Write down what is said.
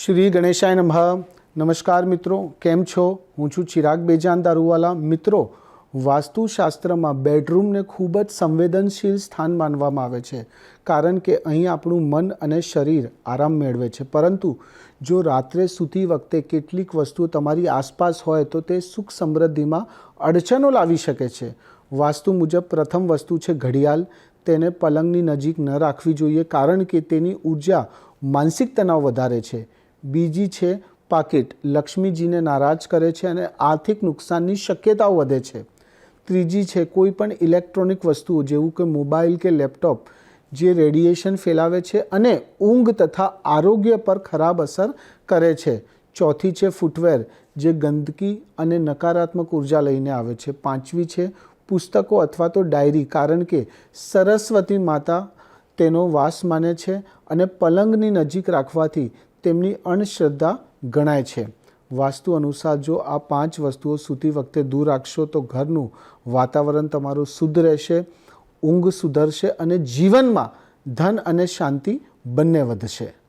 શ્રી ગણેશાય નમઃ. નમસ્કાર મિત્રો, કેમ છો? હું છું ચિરાગ બેજાન દારૂવાલા. મિત્રો, વાસ્તુશાસ્ત્રમાં બેડરૂમને ખૂબ જ સંવેદનશીલ સ્થાન માનવામાં આવે છે, કારણ કે અહીં આપણું મન અને શરીર આરામ મેળવે છે. પરંતુ જો રાત્રે સૂતી વખતે કેટલીક વસ્તુઓ તમારી આસપાસ હોય તો તે સુખ સમૃદ્ધિમાં અડચણો લાવી શકે છે. વાસ્તુ મુજબ પ્રથમ વસ્તુ છે ઘડિયાળ. તેને પલંગની નજીક ન રાખવી જોઈએ, કારણ કે તેની ઊર્જા માનસિક તણાવ વધારે છે. બીજી છે પાકીટ. લક્ષ્મીજીને નારાજ કરે છે અને આર્થિક નુકસાનની શક્યતાઓ વધે છે. ત્રીજી છે કોઈ પણ ઇલેક્ટ્રોનિક વસ્તુઓ, જેવું કે મોબાઈલ કે લેપટોપ, જે રેડિયેશન ફેલાવે છે અને ઊંઘ તથા આરોગ્ય પર ખરાબ અસર કરે છે. ચોથી છે ફૂટવેર, જે ગંદકી અને નકારાત્મક ઊર્જા લઈને આવે છે. પાંચમી છે પુસ્તકો અથવા તો ડાયરી, કારણ કે સરસ્વતી માતા તેનો વાસ માને છે અને પલંગની નજીક રાખવાથી તેમની અણશ્રદ્ધા ગણાય છે. વાસ્તુ અનુસાર જો આ પાંચ વસ્તુઓ સૂતી વખતે દૂર રાખશો તો ઘરનું વાતાવરણ તમારું શુદ્ધ રહેશે, ઊંઘ સુધરશે અને જીવનમાં ધન અને શાંતિ બંને વધશે.